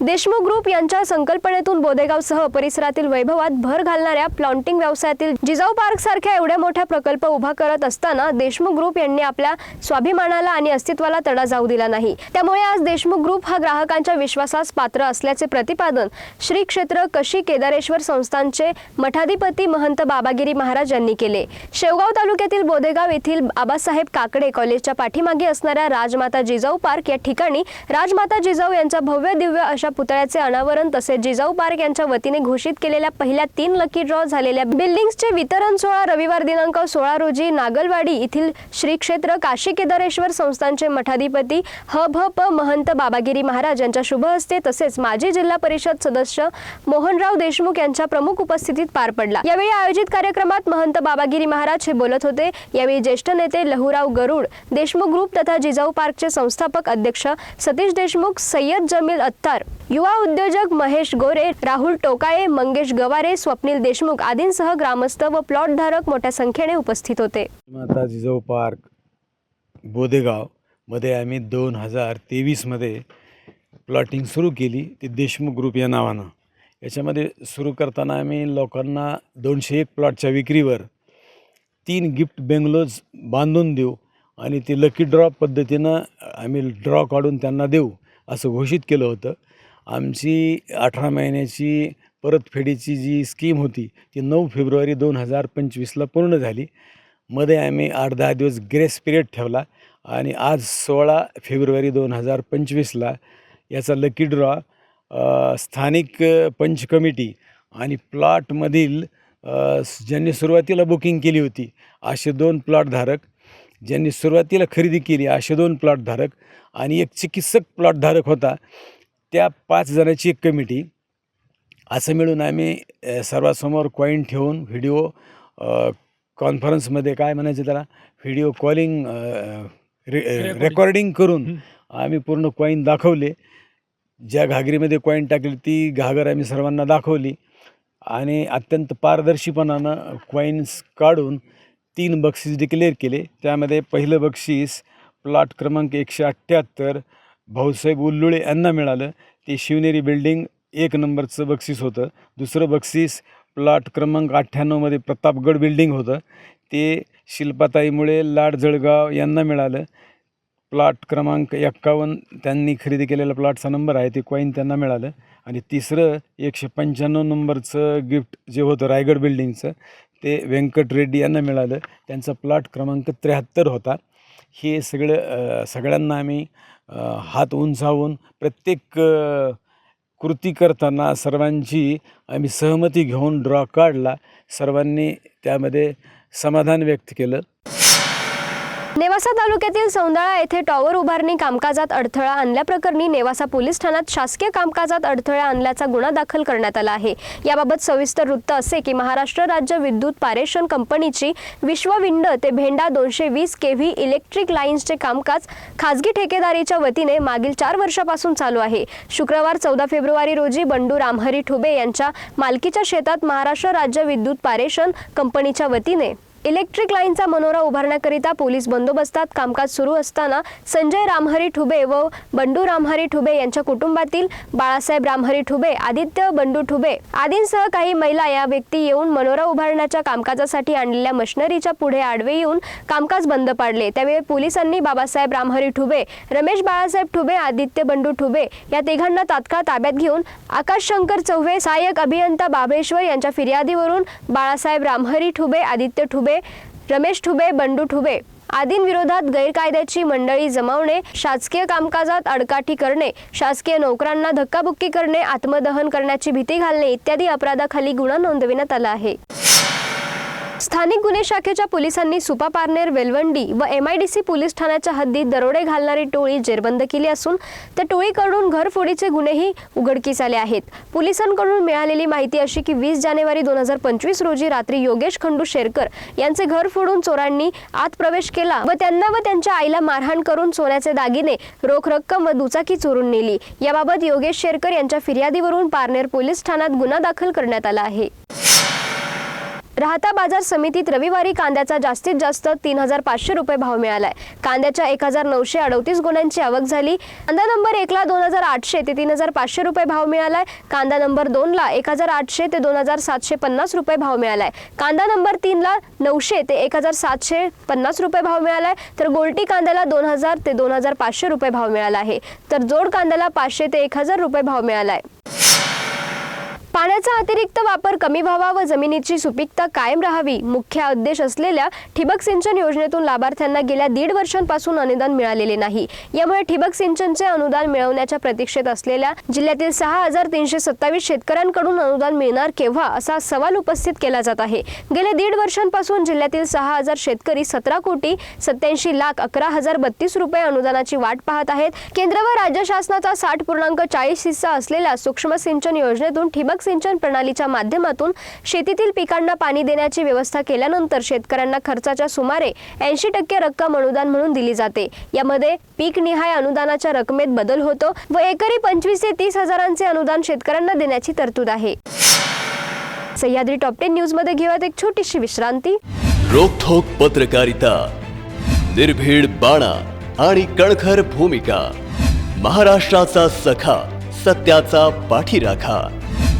Deshmukh group यांच्या संकल्पनेतून बोदेगावसह परिसरातील वैभवात भर घालणाऱ्या प्लॉन्टिंग व्यवसायातील जिजाऊ पार्क सारख्या एवढ्या मोठ्या प्रकल्प उभा करत असताना देशमुख ग्रुप यांनी आपल्या स्वाभिमानाला आणि अस्तित्वाला तडा जाऊ दिला नाही. त्यामुळे आज देशमुख ग्रुप हा ग्राहकांच्या विश्वासास पात्र असल्याचे प्रतिपादन श्री क्षेत्र कशी केदारेश्वर संस्थानचे मठाधिपती महंत बाबागिरी महाराज यांनी केले. शेवगाव तालुक्यातील बोदेगाव येथील बाबासाहेब काकडे कॉलेजच्या पाठीमागे असणाऱ्या राजमाता जिजाऊ पार्क या ठिकाणी राजमाता जिजाऊ यांच्या भव्य दिव्य अशा पुतळ्याचे अनावरण तसेच जिजाऊ पार्क यांच्या वतीने घोषित केलेल्या पहिल्या तीन लकी ड्रॉ झालेल्या बिल्डिंग्सचे वितरण सोहळा रविवार दिनांक सोळा रोजी नागलवाडी येथील श्री क्षेत्र काशी केदारेश्वर संस्थानचे मठाधिपती ह भ प महंत बाबागिरी महाराज यांच्या शुभ हस्ते तसेच माजी जिल्हा परिषद सदस्य मोहनराव देशमुख यांच्या प्रमुख उपस्थितीत पार पडला. यावेळी आयोजित कार्यक्रमात महंत बाबागिरी महाराज हे बोलत होते. यावेळी ज्येष्ठ नेते लहुराव गरुड देशमुख ग्रुप तथा जिजाऊ पार्कचे संस्थापक अध्यक्ष सतीश देशमुख सय्यद जमील अत्तार युवा उद्योजक महेश गोरे राहुल टोकाळे मंगेश गवारे स्वप्नील देशमुख आदींसह ग्रामस्थ व प्लॉट धारक मोठ्या संख्येने उपस्थित होते. माता जिजाऊ पार्क बोदेगावमध्ये आम्ही दोन हजार तेवीसमध्ये प्लॉटिंग सुरू केली. ती देशमुख ग्रुप या नावानं. याच्यामध्ये सुरू करताना आम्ही लोकांना दोनशे एक प्लॉटच्या विक्रीवर तीन गिफ्ट बेंगलोज बांधून देऊ आणि ती लकी ड्रॉ पद्धतीनं आम्ही ड्रॉ काढून त्यांना देऊ असं घोषित केलं होतं. आमची अठरा महिन्याची परतफेडीची जी स्कीम होती ती नऊ फेब्रुवारी दोन हजार पंचवीसला पूर्ण झाली. मध्ये आम्ही आठ दहा दिवस ग्रेस पिरियड ठेवला आणि आज सोळा फेब्रुवारी दोन हजार पंचवीसला याचा लकी ड्रॉ स्थानिक पंच कमिटी आणि प्लॉटमधील ज्यांनी सुरुवातीला बुकिंग केली होती असे दोन प्लॉटधारक ज्यांनी सुरुवातीला खरेदी केली असे दोन प्लॉटधारक आणि एक चिकित्सक प्लॉटधारक होता त्या पाच जणांची एक कमिटी. असं मिळून आम्ही सर्वांसमोर कॉईन ठेवून व्हिडिओ कॉन्फरन्समध्ये काय म्हणायचं त्याला? व्हिडिओ कॉलिंग रे रेकॉर्डिंग करून आम्ही पूर्ण कॉईन दाखवले. ज्या घागरीमध्ये कॉईन टाकली ती घागर आम्ही सर्वांना दाखवली. आणि अत्यंत पारदर्शीपणानं कॉईन्स काढून तीन बक्षीस डिक्लेअर केले. त्यामध्ये पहिलं बक्षीस प्लॉट क्रमांक एकशे अठ्ठ्याहत्तर भाऊसाहेब उल्लुळे यांना मिळालं. ते शिवनेरी बिल्डिंग एक नंबरचं बक्षीस होतं. दुसरं बक्षीस प्लॉट क्रमांक अठ्ठ्याण्णवमध्ये प्रतापगड बिल्डिंग होतं. ते शिल्पाताईमुळे लाड जळगाव यांना मिळालं. प्लॉट क्रमांक एक्कावन्न त्यांनी खरेदी केलेला प्लॉटचा नंबर आहे ते कॉईन त्यांना मिळालं. आणि तिसरं एकशे पंच्याण्णव नंबरचं गिफ्ट जे होतं रायगड बिल्डिंगचं ते व्यंकट रेड्डी यांना मिळालं. त्यांचा प्लॉट क्रमांक त्र्याहत्तर होता. हे सगळं सगळ्यांना आम्ही हात उंचावून प्रत्येक कृती करताना सर्वांची आम्ही सहमती घेऊन ड्रॉ काढला. सर्वांनी त्यामध्ये समाधान व्यक्त केलं. नेवासा तालुक्यातील सौंदाळा येथे टॉवर उभारणी कामकाजात अडथळा आणल्याप्रकरणी नेवासा पोलीस ठाण्यात शासकीय कामकाजात अडथळा आणल्याचा गुन्हा दाखल करण्यात आला आहे. याबाबत सविस्तर वृत्त असे की महाराष्ट्र राज्य विद्युत पारेषण कंपनीची विश्वविंड ते भेंडा दोनशे वीस केव्ही इलेक्ट्रिक लाईन्सचे कामकाज खासगी ठेकेदारीच्या वतीने मागील चार वर्षापासून चालू आहे. शुक्रवार चौदा फेब्रुवारी रोजी बंडू रामहरी ठुबे यांच्या मालकीच्या शेतात महाराष्ट्र राज्य विद्युत पारेषण कंपनीच्या वतीने इलेक्ट्रिक लाईनचा मनोरा उभारण्याकरिता पोलीस बंदोबस्तात कामकाज सुरू असताना संजय रामहरी ठुबे व बंडू रामहरी ठुबे यांच्या कुटुंबातील बाळासाहेब रामहरी ठुबे आदित्य बंडू ठुबे आदींसह काही महिला या व्यक्ती येऊन मनोरा उभारण्याच्या कामकाजासाठी आणलेल्या मशिनरीच्या पुढे आडवे येऊन कामकाज बंद पाडले. त्यावेळी पोलिसांनी बाबासाहेब रामहरी ठुबे रमेश बाळासाहेब ठुबे आदित्य बंडू ठुबे या तिघांना तात्काळ ताब्यात घेऊन आकाश शंकर चौहे सहाय्यक अभियंता बाबळेश्वर यांच्या फिर्यादीवरून बाळासाहेब रामहरी ठुबे आदित्य ठुबे रमेश ठुबे बंडू ठुबे आदींविरोधात गैरकायद्याची मंडळी जमावणे शासकीय कामकाजात अडकाठी करणे शासकीय नोकरांना धक्काबुक्की करणे आत्मदहन करण्याची भीती घालणे इत्यादी अपराधाखाली गुन्हा नोंदविण्यात आला आहे. स्थानिक गुन्हे शाखेच्या पोलिसांनी सुपा पारनेर वेलवंडी व M I D C police ठाण्याच्या हद्दीत दरोडे घालणारी टोळी जेरबंद केली असून त्या टोळीकडून घरफोडीचे गुन्हेही उघडकीस आले आहेत. पोलिसांकडून मिळालेली माहिती अशी की वीस जानेवारी दोन हजार पंचवीस रोजी रात्री योगेश खंडू शेरकर यांचे घर फोडून चोरांनी आत प्रवेश केला व त्यांना व त्यांच्या आईला मारहाण करून सोन्याचे दागिने रोख रक्कम व दुचाकी चोरून नेली. याबाबत योगेश शेरकर यांच्या फिर्यादीवरून पारनेर पोलीस ठाण्यात गुन्हा दाखल करण्यात आला आहे. राहता बाजार समितीत रविवारी कांद्याचा जास्तीत जास्त तीन हजार पाचशे रुपये भाव मिळालाय. कांद्याच्या एक हजार नऊशे अडतीस गुणांची आवक झाली. कांदा नंबर एकला दोन हजार आठशे ते तीन हजार पाचशे रुपये भाव मिळालाय. कांदा नंबर दोनला एक हजार आठशे ते दोन हजार सातशे पन्नास रुपये भाव मिळालाय. कांदा नंबर तीनला नऊशे ते एक हजार सातशे पन्नास रुपये भाव मिळालाय. तर गोल्टी कांद्याला दोन हजार ते दोन हजार पाचशे रुपये भाव मिळाला आहे. तर जोड कांद्याला पाचशे ते एक हजार रुपये भाव मिळालाय. पाण्याचा अतिरिक्त वापर कमी व्हावा व जमिनीची सुपीकता कायम राहावी मुख्य उद्देश असलेल्या ठिबक सिंचन योजनेतून लाभार्थ्यांना गेल्या दीड वर्षांपासून अनुदान मिळालेले नाही. यामुळे ठिबक सिंचनचे अनुदान मिळवण्याच्या प्रतीक्षेत असलेल्या जिल्ह्यातील सहा हजार तीनशे सत्तावीस शेतकऱ्यांकडून अनुदान मिळणार केव्हा असा सवाल उपस्थित केला जात आहे. गेल्या दीड वर्षांपासून जिल्ह्यातील सहा हजार शेतकरी सतरा कोटी सत्याऐंशी लाख अकरा हजार बत्तीस रुपये अनुदानाची वाट पाहत आहेत. केंद्र व राज्य शासनाचा साठ पूर्णांक चाळीस हिस्सा असलेल्या सूक्ष्म सिंचन योजनेतून ठिबक सिंचन प्रणालीच्या माध्यमातून शेतीतील पिकांना पाणी देण्याची व्यवस्था केल्यानंतर शेतकऱ्यांना खर्चाच्या सुमारे ऐंशी टक्के रक्कम अनुदान म्हणून दिली जाते. यामध्ये पीक निहाय अनुदानाच्या रकमेत बदल होतो व एकरी पंचवीस ते तीस हजारांचे अनुदान शेतकऱ्यांना देण्याची तरतूद आहे. सह्याद्री टॉप टेन न्यूजमध्ये घेऊयात एक छोटीशी विश्रांती. रोखोक पत्रकारिता निर्भीड बाणा आणि कणखर भूमिका महाराष्ट्राचा सखा सत्याचा पाठीराखा.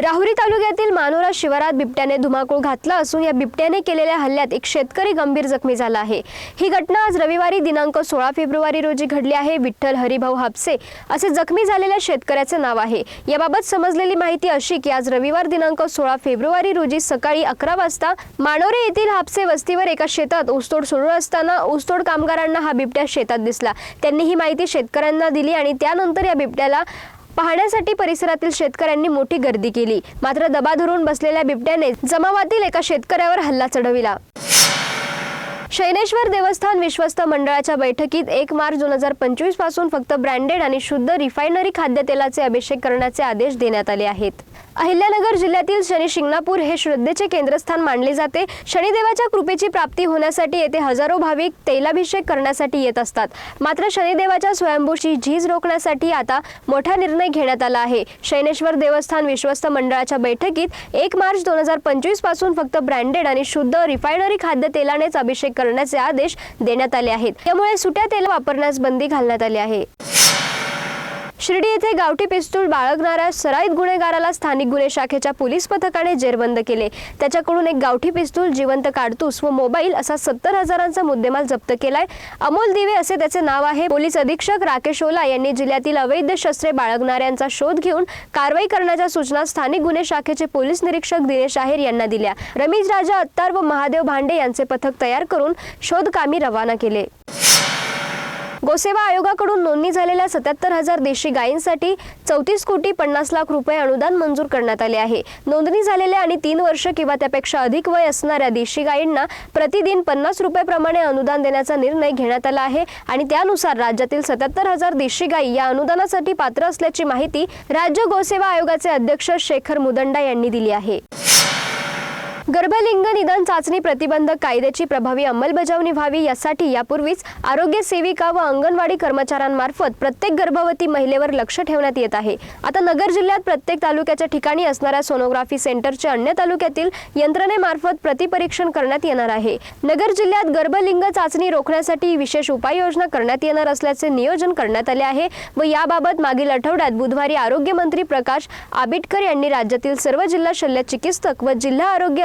राहुरी तालुक्यातील मानोरा शिवारात बिबट्याने धुमाकूळ घातला असून या बिबट्याने केलेल्या हल्ल्यात एक शेतकरी गंभीर जखमी झाला आहे. ही घटना आज रविवारी दिनांक सोळा फेब्रुवारी रोजी घडली आहे. विठ्ठल हरिभाऊ हापसे असे जखमी झालेल्या शेतकऱ्याचे नाव आहे. याबाबत समजलेली माहिती अशी की आज रविवार दिनांक सोळा फेब्रुवारी रोजी सकाळी अकरा वाजता मानोरे येथील हापसे वस्तीवर एका शेतात ऊसतोड सुरू असताना ऊसतोड कामगारांना हा बिबट्या शेतात दिसला. त्यांनी ही माहिती शेतकऱ्यांना दिली आणि त्यानंतर या बिबट्याला पाहण्यासाठी परिसरातील शेतकऱ्यांनी मोठी गर्दी केली. मात्र दबा धरून बसलेल्या बिबट्याने जमावातील एका शेतकऱ्यावर हल्ला चढविला. शैनेश्वर देवस्थान विश्वस्त मंडळाच्या बैठकीत एक मार्च दोन हजार पंचवीसपासून फक्त ब्रँडेड आणि शुद्ध रिफायनरी खाद्यतेलाचे अभिषेक करण्याचे आदेश देण्यात आले आहेत. अहिल्यानगर जिल्ह्यातील शनी शिंगणापूर हे श्रद्धेचे केंद्रस्थान मानले जाते. शनिदेवाच्या कृपेची प्राप्ती होण्यासाठी येथे हजारो भाविक तैलाभिषेक करण्यासाठी येत असतात. मात्र शनिदेवाच्या स्वयंभूची झीज रोखण्यासाठी आता मोठा निर्णय घेण्यात आला आहे. शैनेश्वर देवस्थान विश्वस्त मंडळाच्या बैठकीत एक मार्च दोन हजार पंचवीसपासून फक्त ब्रँडेड आणि शुद्ध रिफायनरी खाद्यतेलानेच अभिषेक करण्याचे आदेश देण्यात आले आहेत. त्यामुळे सुट्या तेल वापरण्यास बंदी घालण्यात आली आहे. शिर्डी येथे गावठी पिस्तूल बाळगणाऱ्या सराईत गुन्हेगाराला स्थानिक गुन्हे शाखेच्या पोलीस पथकाने जेरबंद केले. त्याच्याकडून एक गावठी पिस्तूल जिवंत काडतूस व मोबाईल असा सत्तर हजारांचा मुद्देमाल जप्त केलाय. अमोल दिवे असे त्याचे नाव आहे. पोलीस अधीक्षक राकेश ओला यांनी जिल्ह्यातील अवैध शस्त्रे बाळगणाऱ्यांचा शोध घेऊन कारवाई करण्याच्या सूचना स्थानिक गुन्हे शाखेचे पोलीस निरीक्षक दिनेश आहेर यांना दिल्या. रमेश राजा अत्तार व महादेव भांडे यांचे पथक तयार करून शोधकामी रवाना केले. गोसेवा आयोगाकडून नोंदणी झालेल्या सत्याहत्तर हजार देशी गायींसाठी चौतीस कोटी पन्नास लाख रुपये अनुदान मंजूर करण्यात आले आहे. नोंदणी झालेल्या आणि तीन वर्ष किंवा त्यापेक्षा अधिक वय असणाऱ्या देशी गायींना प्रतिदिन पन्नास रुपयाप्रमाणे अनुदान देण्याचा निर्णय घेण्यात आला आहे आणि त्यानुसार राज्यातील सत्याहत्तर हजार देशी गायी या अनुदानासाठी पात्र असल्याची माहिती राज्य गोसेवा आयोगाचे अध्यक्ष शेखर मुदंडा यांनी दिली आहे. गर्भलिंग निदान चाचणी प्रतिबंधक कायद्याची प्रभावी अंमलबजावणी व्हावी यासाठी यापूर्वीच आरोग्य सेविका व अंगणवाडी कर्मचाऱ्यांमार्फत प्रत्येक गर्भवती महिलेवर लक्ष ठेवण्यात येत आहे. आता नगर जिल्ह्यात प्रत्येक तालुक्याच्या ठिकाणी असणाऱ्या सोनोग्राफी सेंटरचे अन्य तालुक्यातील यंत्रणेमार्फत प्रतिपरीक्षण करण्यात येणार आहे. नगर जिल्ह्यात गर्भलिंग चाचणी रोखण्यासाठी विशेष उपाययोजना करण्यात येणार असल्याचे नियोजन करण्यात आले आहे व याबाबत मागील आठवड्यात बुधवारी आरोग्यमंत्री प्रकाश आबिटकर यांनी राज्यातील सर्व जिल्हा शल्य चिकित्सक व जिल्हा आरोग्य